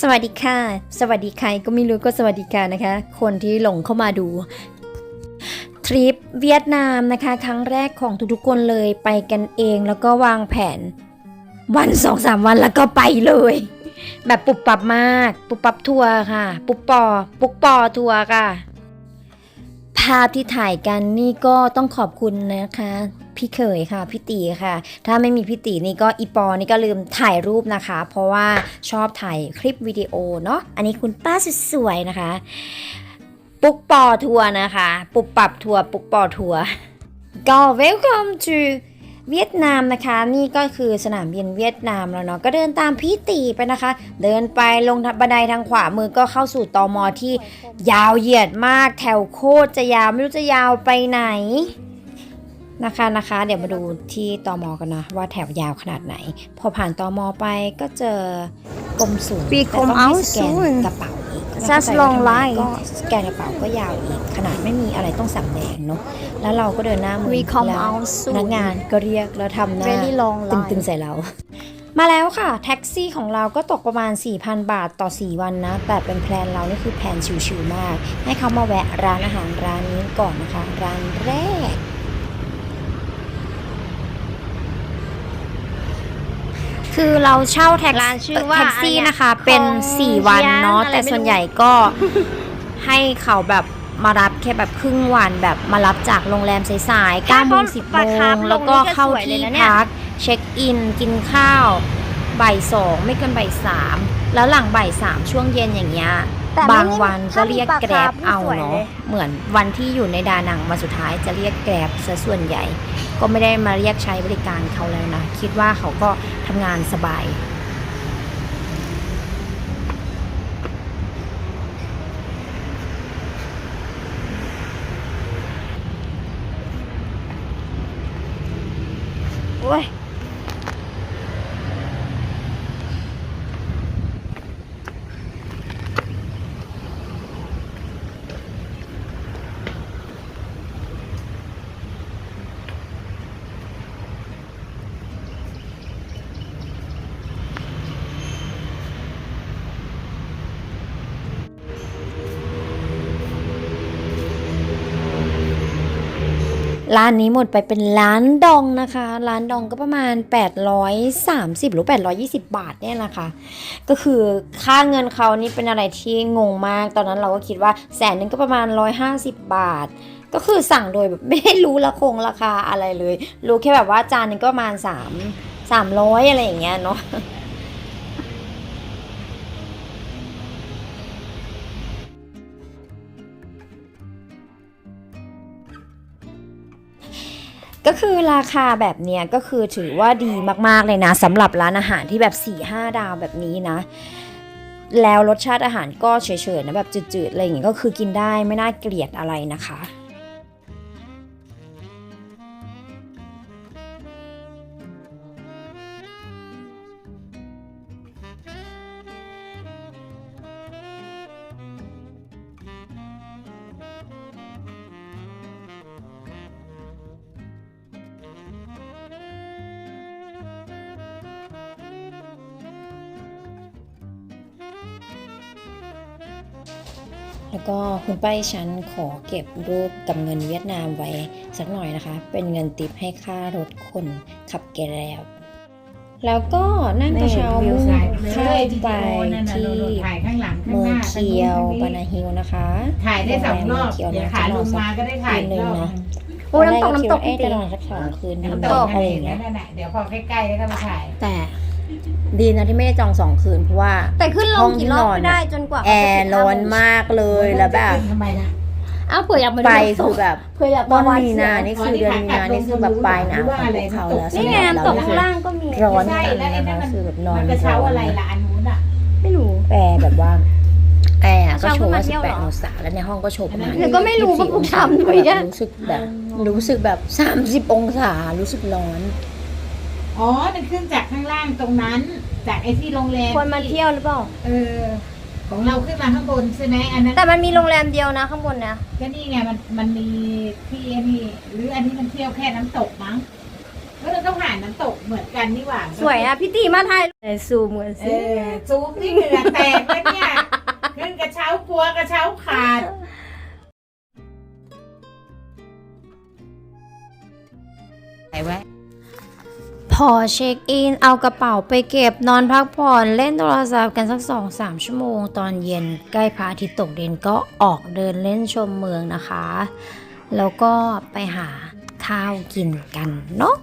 สวัสดีค่ะ สวัสดีใครก็ไม่รู้ก็สวัสดีค่ะนะคะ คนที่หลงเข้ามาดูทริปเวียดนามนะคะ ครั้งแรกของทุกๆคนเลยไปกันเองแล้วก็วางแผน วันสองสามวันแล้วก็ไปเลย แบบปุบปับมาก ปุบปับทัวร์ค่ะ ปุบปอ ปุกปอทัวร์ค่ะ ภาพที่ถ่ายกันนี่ก็ต้องขอบคุณนะคะ พี่เขยค่ะพี่ตีค่ะ ถ้าไม่มีพี่ตีนี่ก็อีปอนี่ก็ลืมถ่ายรูปนะคะ เพราะว่าชอบถ่ายคลิปวิดีโอเนาะอันนี้คุณป้าสวยๆนะคะ ปุกปอทัวร์นะคะ ปุบปับทัวร์ปุกปอทัวร์ก็ welcome to เวียดนามนะคะ นี่ก็คือสนามบินเวียดนามแล้วเนาะก็เดินตามพี่ตีไปนะคะ เดินไปลงบันไดทางขวามือก็เข้าสู่ตอมอที่ยาวเหยียดมากแถวโคตรจะยาวไม่รู้จะยาวไปไหน นะคะนะคะ เดี๋ยวมาดูที่ตอมอกันนะว่าแถวยาวขนาดไหน พอผ่านตอมอไปก็เจอกรมศูนย์ปีแต่คมต้องเอาให้สแกนศูนย์กระเป๋าอีก Just แล้วก็ long ไป line ก็สแกนกระเป๋าก็ยาวอีก ขนาดไม่มีอะไรต้องสำแดงเนาะแล้วเราก็เดินหน้ามือ We come แล้ว out พ soon นักงานก็เรียกแล้วทำหน้า Very long ตึ line งๆใส่เรามาแล้วค่ะ แท็กซี่ของเราก็ตกประมาณ 4,000 บาทต่อ 4 วันนะ แต่เป็นแพลนเรานี่คือแพลนชิวๆมาก ให้เขามาแวะร้านอาหารร้านนี้ก่อนนะคะ ร้านแรก คือเราเช่าแท็กร้านชื่อว่าแท็กซี่อะไรอะนะคะ เป็นคง4วันเชียนเนาะอะไรแต่ไม่รู้ส่วนใหญ่ก็ให้เขาแบบมารับแค่แบบครึ่งวันแบบมารับจากโรงแรมสายๆ9โมง10โมประทับงลงแล้วก็นี่ก็เข้าสวยเลยที่นะเนี่ยพักเช็คอิน กินข้าวบ่ายสองไม่เกินบ่ายสาม แล้วหลังบ่ายสามช่วงเย็นอย่างเงี้ยแต่ไม่บางมีวันก็เรียกถ้ามีแกร็บปลาคาร์ฟเอาสวยเนาะเลยเหมือนวันที่อยู่ในดานังมาสุดท้ายจะเรียกแกร็บซะส่วนใหญ่ ก็ไม่ได้มาเรียกใช้บริการเขาแล้วนะ คิดว่าเขาก็ทำงานสบาย ร้านนี้หมดไปเป็นล้านดองนะคะ ร้านดองก็ประมาณ 830 หรือ 820 บาทเนี่ยนะคะ ก็คือค่าเงินเขานี่เป็นอะไรที่งงมาก ตอนนั้นเราก็คิดว่าแสนนึงก็ประมาณ 150 บาท ก็คือสั่งโดยแบบไม่ได้รู้ละคงราคาอะไรเลย รู้แค่แบบว่าจานนึงก็ประมาณ 3 300 อะไรอย่างเงี้ยเนาะ ก็คือราคาแบบเนี้ยก็คือถือว่าดีมากๆเลยนะสำหรับร้านอาหารที่แบบ4-5ดาวแบบนี้นะ แล้วรสชาติอาหารก็เฉยๆนะแบบจืดๆอะไรอย่างเงี้ยก็คือกินได้ไม่น่าเกลียดอะไรนะคะ แล้วก็คุณป้าดิฉันขอเก็บรูปกับเงินเวียดนามไว้สักหน่อยนะคะ เป็นเงินติปให้ค่ารถคนขับแกร็บแล้วก็นั่งกระเช้ามุ่งเข้าไปที่ถ่ายข้างหลังข้างเมืหองน้าเคียวบานาฮิลนะคะ ถ่ายได้สองรอบโรงแรมเมืองเคียวเดี๋ยวนะขาจะนลอนงสักมาก็ได้ถ่ายคืนหนึ่งรอบนะโอ้ยน้ำตกแรน้ำตกคิดว่าเอ๊ะจริจะงนอนสักสองคืนน้ำน้ำตตกกอะไรอย่างนั่เงี้ยนแหละเดี๋ยวพอใกล้ๆแล้วก็มาถ่ายแต่ ดีนะที่ไม่ได้จองสองคืนเพราะว่าแต่ขึ้นลห้องงที่กี่รอบนอนไม่ได้จนกว่าแอร์ร้อนมากเลยแล้วแบบทำไมล่ะอ้าวเผื่ออยากมาไปดูคือแบบเผื่ออยากต้มานวัดมีนานี่คือเดือนมีนานี่คือแบบปลายหนาวของพวกเขาแล้วนี่ไงน้ำตกข้างล่างก็มีร้อนไม่ใช่จังแล้วไอ้นะนั่นคะมันคือแบบนอนมันกระเช้าอะไรล่ะอันนู้นอะไม่รู้แอร์แบบว่าแอร์ก็โชว์ว่าเช้าขึ้นมาเที่ยวเหรอ18องศาแล้วในห้องก็โชว์ประมาณหนูก็ไม่รู้ว่าผมทำด้วยอะรู้สึกแบบรู้สึกแบบ 30 องศารู้สึกร้อน อ๋อ มันขึ้นจากข้างล่างตรงนั้น จากไอ้ที่โรงแรมควรมาเที่ยวหรือเปล่า เออ ของเราขึ้นมาข้างบนใช่ไหมอันนั้น แต่มันมีโรงแรมเดียวนะข้างบนนะ ก็นี่ไงมันมันมีที่อันนี้หรืออันนี้มันเที่ยวแค่น้ำตกมั้งแล้วเราก็ผ่านน้ำตกเหมือนกันนี่หว่าสวยอะพี่ตีมาถ่ายไหนซูมกันเอสิอซูมที่เหงื่อแตกแล้วเนี่ยขึ้นกระเช้ากลัวกระเช้าขาดไหนไว้พ อเช็คอิน เอากระเป๋าไปเก็บนอนพักผ่อนเล่นโทรศัพท์กันสักสองสามชั่วโมง ตอนเย็นใกล้พระอาทิตย์ตกดินก็ออกเดินเล่นชมเมืองนะคะ แล้วก็ไปหาข้าวกินกันเนาะ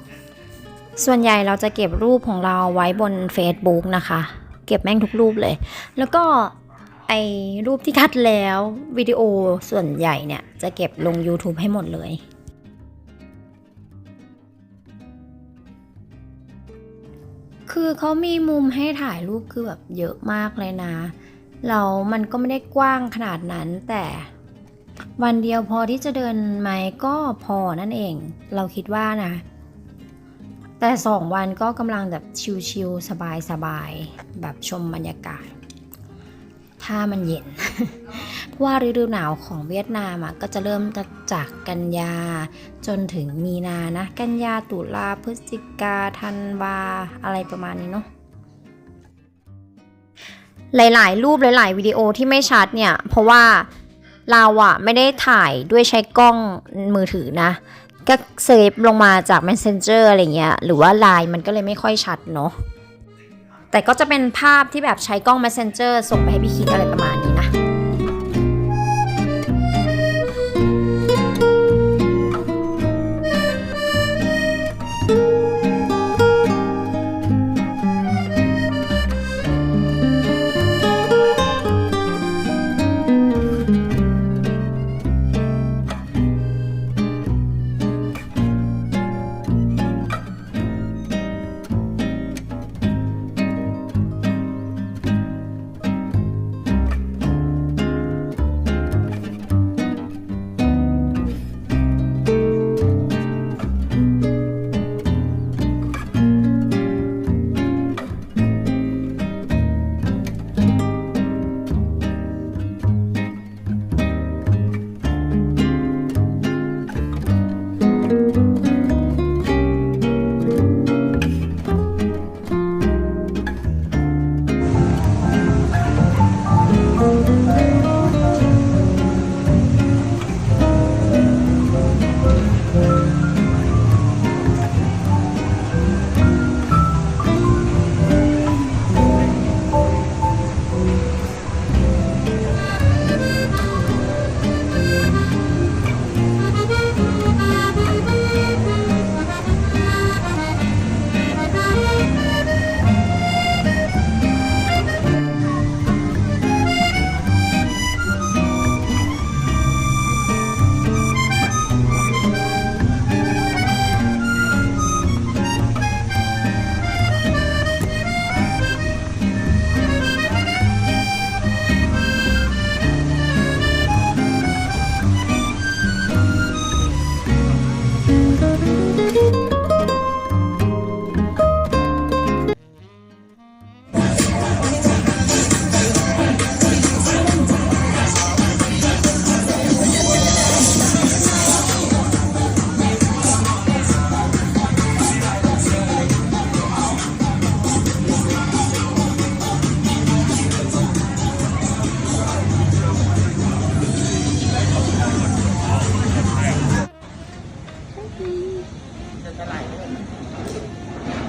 ส่วนใหญ่เราจะเก็บรูปของเราไว้บน Facebook นะคะ เก็บแม่งทุกรูปเลย แล้วก็ไอรูปที่คัดแล้ววิดีโอส่วนใหญ่เนี่ย จะเก็บลง YouTube ให้หมดเลย คือเขามีมุมให้ถ่ายรูปคือแบบเยอะมากเลยนะ เรามันก็ไม่ได้กว้างขนาดนั้นแต่วันเดียวพอที่จะเดินไหมก็พอนั่นเอง เราคิดว่านะ แต่สองวันก็กำลังแบบชิลๆสบายๆแบบชมบรรยากาศ ถ้ามันเย็น ว่าฤดูหนาวของเวียดนามอะก็จะเริ่มจากกันยา จนถึงมีนานะ กันยาตุลาพฤศจิกาธันวาอะไรประมาณนี้เนาะหลาย ๆ รูปหลาย ๆ วิดีโอที่ไม่ชัดเนี่ย เพราะว่าเราอะไม่ได้ถ่ายด้วยใช้กล้องมือถือนะ ก็เซฟลงมาจาก Messenger อะไรเงี้ย หรือว่าไลน์มันก็เลยไม่ค่อยชัดเนาะ แต่ก็จะเป็นภาพที่แบบใช้กล้อง Messenger ส่งไปให้พี่คิดอะไรประมาณนี้นะ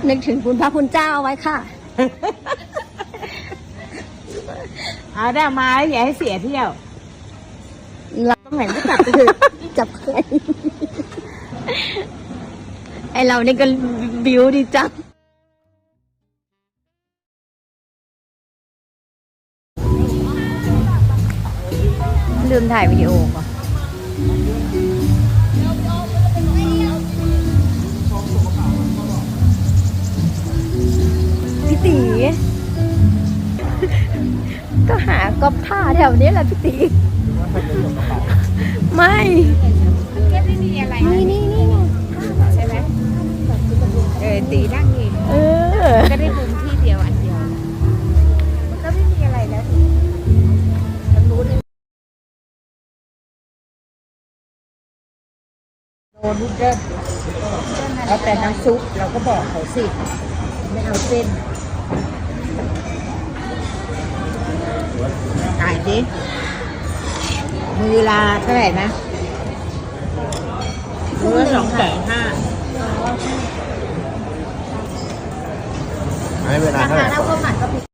นึกถึงคุณพระคุณเจ้าเอาไว้ค่ะ เอาได้มาอย่าให้เสียเที่ยวตรงไหนก็จับไปเถอะจับใครไอเรานี่ก็บิวดีจังลืมถ่ายวิดีโอก่อ ตี ก็หากอบผ้าแถวนี้แหละพี่ตี ไม่ไม่มีอะไรนี่นี่นี่ไงใช่ไหมเออตีนั่งเองเออ ก็ได้มุมที่เดียวอันเดียวมันก็ไม่มีอะไรแล้วทางนู้นโดนลูกเดินเอาแต่น้ำซุปเราก็บอกเขาสิ ไม่เอาเส้น ถ่ายดิมือลาเท่าไหร่นะมือละสองแสนห้าให้เวลาเท่าไหร่แล้วก็หมัดก็ผิด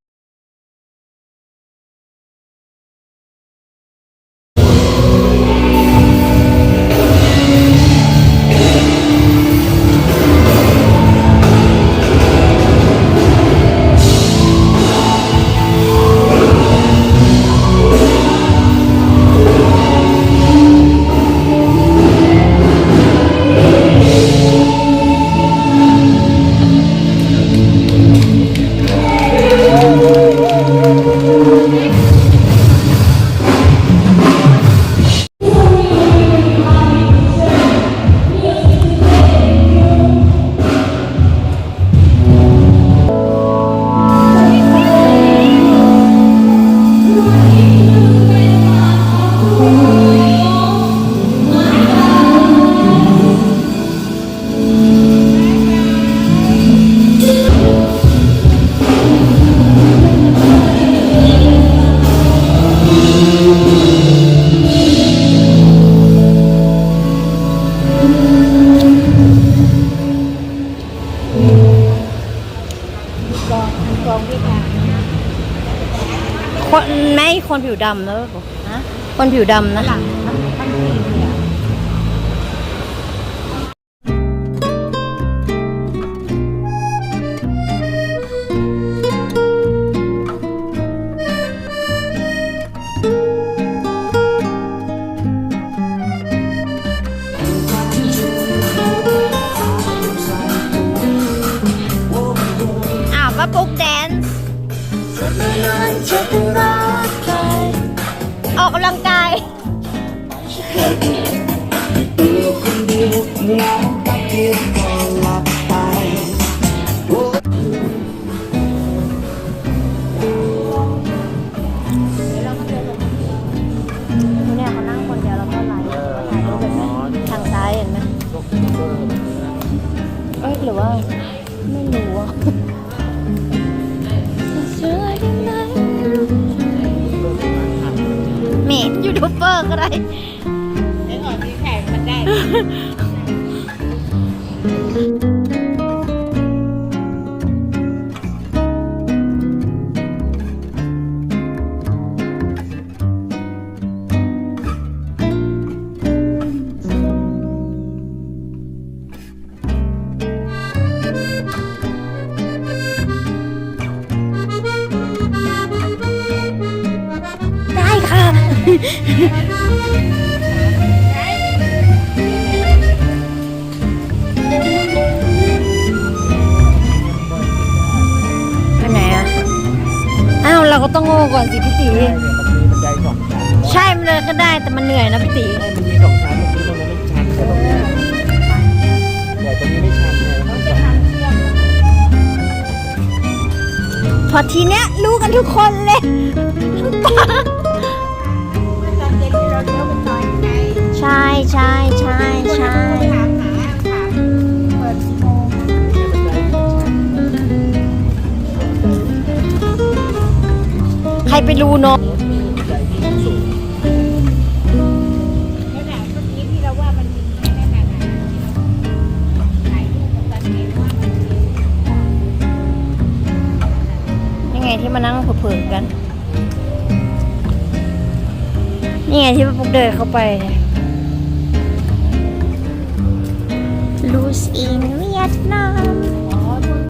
ไม่คนผิวดำนะคนผิวดำนะอ้าวป้าปุ๊กแดนซ์ ออกกำลังกาย เนี่ยเขานั่งคนเดียวแล้วก็ไลฟ์ถ่ายรูปแบบนี้ทางซ้ายเห็นไหมเอ้ยหรือว่า ไม่รู้อะ ยูทูบเบอร์ก็ได้ไอ้หอกที่แข่งมันได้ ไปไหนอะ อ้าวเราก็ต้องโง่ก่อนสิพี่ตีมันมีบันไดสองชั้นใช่มันเลยก็ได้แต่มันเหนื่อยนะพี่ตีใช่มันมีสองชั้นเมื่อกี้ตรงนั้นไม่ชันแต่ตรงนี้แต่ตรงนี้ไม่ชันเลยมันสองพอทีเนี้ยรู้กันทุกคนเลยตอน เราเลี้ยวไปซอยไงใช่ใช่ใช่ใช่ถามหาถามเปิดกี่โมงใครไปรู้เนาะนั่นแหละเมื่อกี้ที่เราว่ามันมีแค่นั้นน่ะถ่ายรูปตอนเย็นว่ามันมียังไงที่มานั่งเผื่อๆกัน นี่ไงที่พวกเดินเข้าไป Lose นเวียดนาม